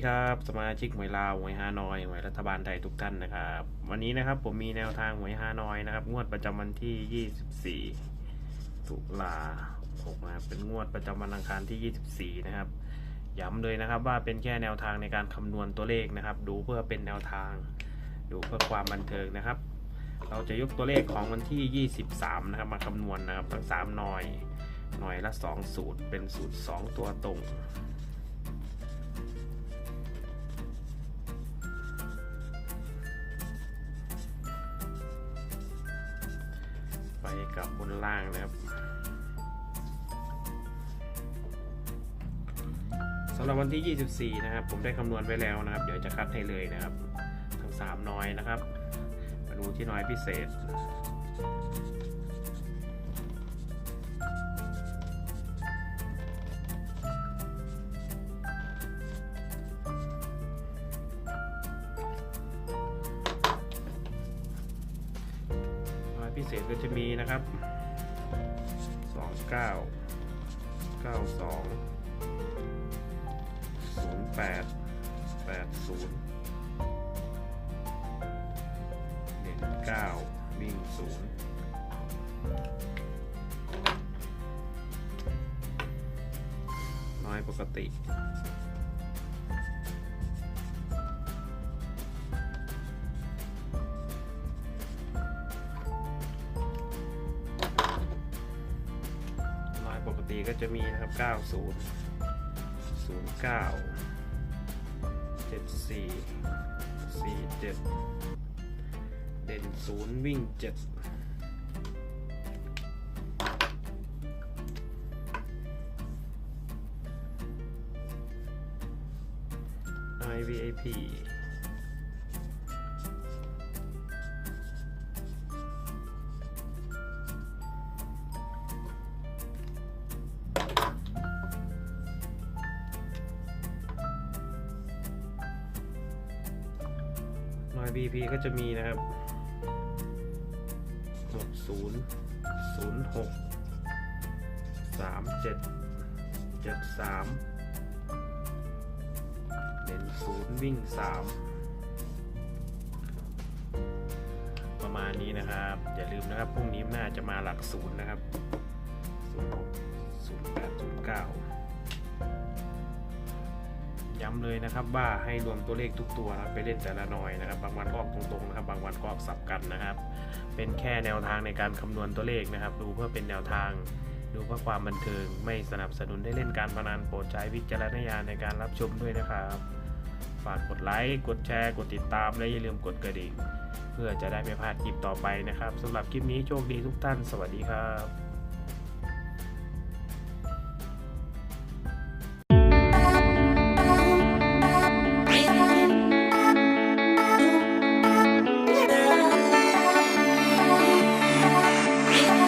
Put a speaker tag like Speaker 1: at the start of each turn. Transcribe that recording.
Speaker 1: วัสดีครับ สมาชิกหวยลาวหวยฮานอยหวยรัฐบาลไทยทุกท่านนะครับ วันนี้นะครับผมมีแนวทางหวยฮานอยนะครับ งวดประจำวันที่ 24 ตุลาคมนะครับเป็นงวดประจำวันอังคารที่ 24 นะครับ ย้ำเลยนะครับว่าเป็นแค่แนวทางในการคำนวณตัวเลขนะครับ ดูเพื่อเป็นแนวทาง ดูเพื่อความบันเทิงนะครับ เราจะยกตัวเลขของวันที่ 23 นะครับ มาคำนวณนะครับทั้ง3หน่อย หน่อยละ 2 สูตรเป็นสูตร 2 ตัวตรง กับบนล่างนะครับสำหรับวันที่ 24 นะครับ ผมได้คำนวณไว้แล้วนะครับ เดี๋ยวจะคัดให้เลยนะครับ ทั้ง 3 น้อยนะครับ มาดูที่น้อยพิเศษ พิเศษก็จะมีนะครับสองเก้าเก้าสองศูนย์แปดแปดศูนย์เด่นเก้าวิ่งศูนย์น้อยปกติ ติก็จะมีนะครับ 90 09 74 47 เด่น 0 วิ่ง 7 IVAP น้อย BP ก็จะมีนะครับ 60 06 37 73 เด่น0 วิ่ง 3 ประมาณนี้นะครับ อย่าลืมนะครับ พรุ่งนี้น่าจะมาหลักศูนย์นะครับ 06 08 09 ย้ำเลยนะครับว่าให้รวมตัวเลขทุกตัวนะครับไปเล่นแต่ละหน่อยนะครับ บางวันก็ออกตรงๆนะครับ บางวันก็ออกสับกันนะครับ เป็นแค่แนวทางในการคำนวณตัวเลขนะครับ ดูเพื่อเป็นแนวทาง ดูเพื่อความบันเทิง ไม่สนับสนุนให้เล่นการพนันโปรดใช้วิจารณญาณในการรับชมด้วยนะครับ ฝากกดไลค์ กดแชร์ กดติดตามและอย่าลืมกดกระดิ่ง เพื่อจะได้ไม่พลาดคลิปต่อไปนะครับสำหรับคลิปนี้โชคดีทุกท่าน สวัสดีครับ